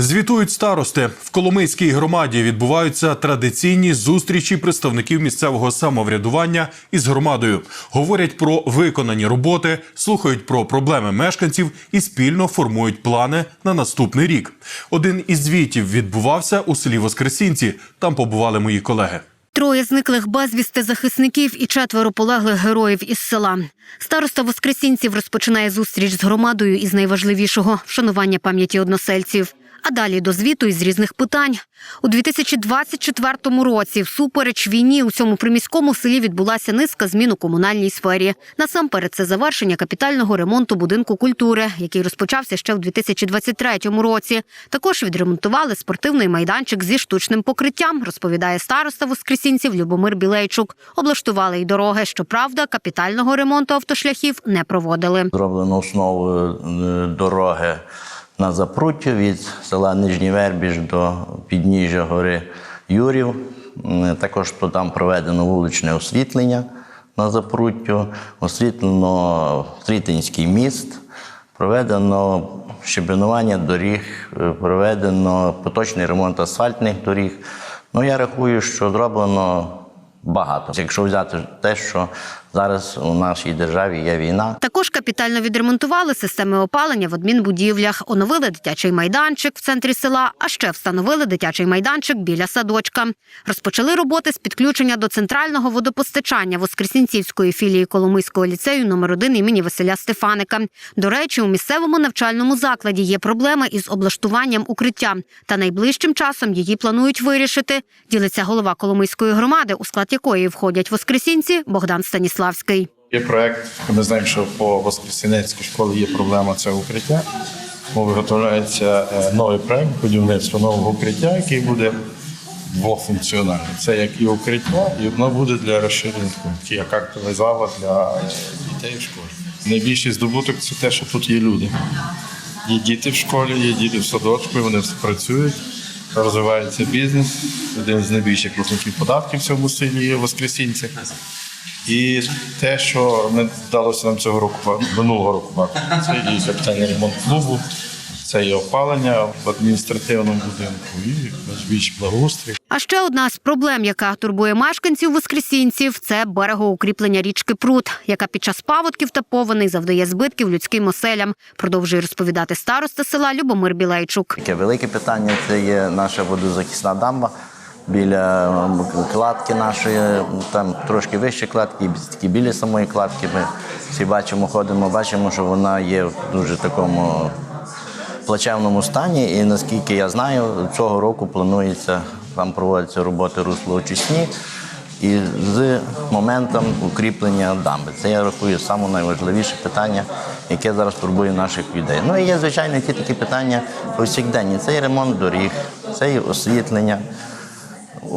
Звітують старости в Коломийській громаді. Відбуваються традиційні зустрічі представників місцевого самоврядування із громадою. Говорять про виконані роботи, слухають про проблеми мешканців і спільно формують плани на наступний рік. Один із звітів відбувався у селі Воскресінці. Там побували мої колеги. Троє зниклих безвісти захисників і четверо полеглих героїв із села. Староста Воскресінців розпочинає зустріч з громадою із найважливішого вшанування пам'яті односельців. А далі до звіту із різних питань. У 2024 році, всупереч війні, у цьому приміському селі відбулася низка змін у комунальній сфері. Насамперед, це завершення капітального ремонту будинку культури, який розпочався ще в 2023 році. Також відремонтували спортивний майданчик зі штучним покриттям, розповідає староста воскресінців Любомир Білейчук. Облаштували й дороги. Щоправда, капітального ремонту автошляхів не проводили. Зроблено основу е, дороги на Запруттю від села Нижній Вербіж до підніжжя гори Юрів. Також то там проведено вуличне освітлення на Запруттю, освітлено Трітинський міст, проведено щебенування доріг, е, проведено поточний ремонт асфальтних доріг. Ну, я рахую, що зроблено багато. Якщо взяти те, що зараз у нашій державі є війна, Також капітально відремонтували системи опалення в адмінбудівлях, оновили дитячий майданчик в центрі села, а ще встановили дитячий майданчик біля садочка. Розпочали роботи з підключення до центрального водопостачання Воскресінцівської філії Коломийського ліцею номер 1 імені Василя Стефаника. До речі, у місцевому навчальному закладі є проблеми із облаштуванням укриття, та найближчим часом її планують вирішити. Ділиться голова Коломийської громади, у склад якої входять воскресінці Богдан Станіславський. Є проект. Ми знаємо, що по Воскресенецькій школі є проблема це укриття. Тому виготовляється е, новий проект будівництва нового укриття, який буде двофункціональний. Це як і укриття, і воно буде для розширення як актовий зала для дітей в школі. Найбільший здобуток це те, що тут є люди. Є діти в школі, є діти в садочку, вони працюють, розвивається бізнес. Один з найбільших платників податків в цьому селі є Воскресінці. І те, що не вдалося нам цього року, минулого року це і капітальний ремонт клубу, це і опалення в адміністративному будинку, і більш благоустрій. А ще одна з проблем, яка турбує мешканців воскресінців, це берегоукріплення річки Прут, яка під час паводків та повеней завдає збитків людським оселям. Продовжує розповідати староста села Любомир Білейчук. Таке велике питання це є наша водозахисна дамба біля кладки нашої, там трошки вище кладки, і біля самої кладки. Ми всі бачимо, ходимо, бачимо, що вона є в дуже такому плачевному стані. І наскільки я знаю, цього року планується там проводяться роботи руслоочисні. І з моментом укріплення дамби. Це я рахую саме найважливіше питання, яке зараз турбує наших людей. Ну і є, звичайно, ті такі питання повсякденні. Це і ремонт доріг, це і освітлення,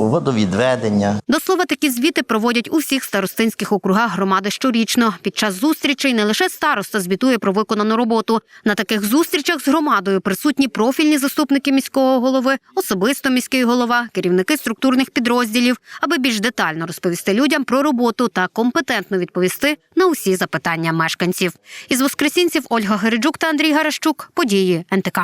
водовідведення. До слова, такі звіти проводять у всіх старостинських округах громади щорічно. Під час зустрічей не лише староста звітує про виконану роботу. На таких зустрічах з громадою присутні профільні заступники міського голови, особисто міський голова, керівники структурних підрозділів, аби більш детально розповісти людям про роботу та компетентно відповісти на усі запитання мешканців. Із воскресінців Ольга Гереджук та Андрій Гарашчук. Події НТК.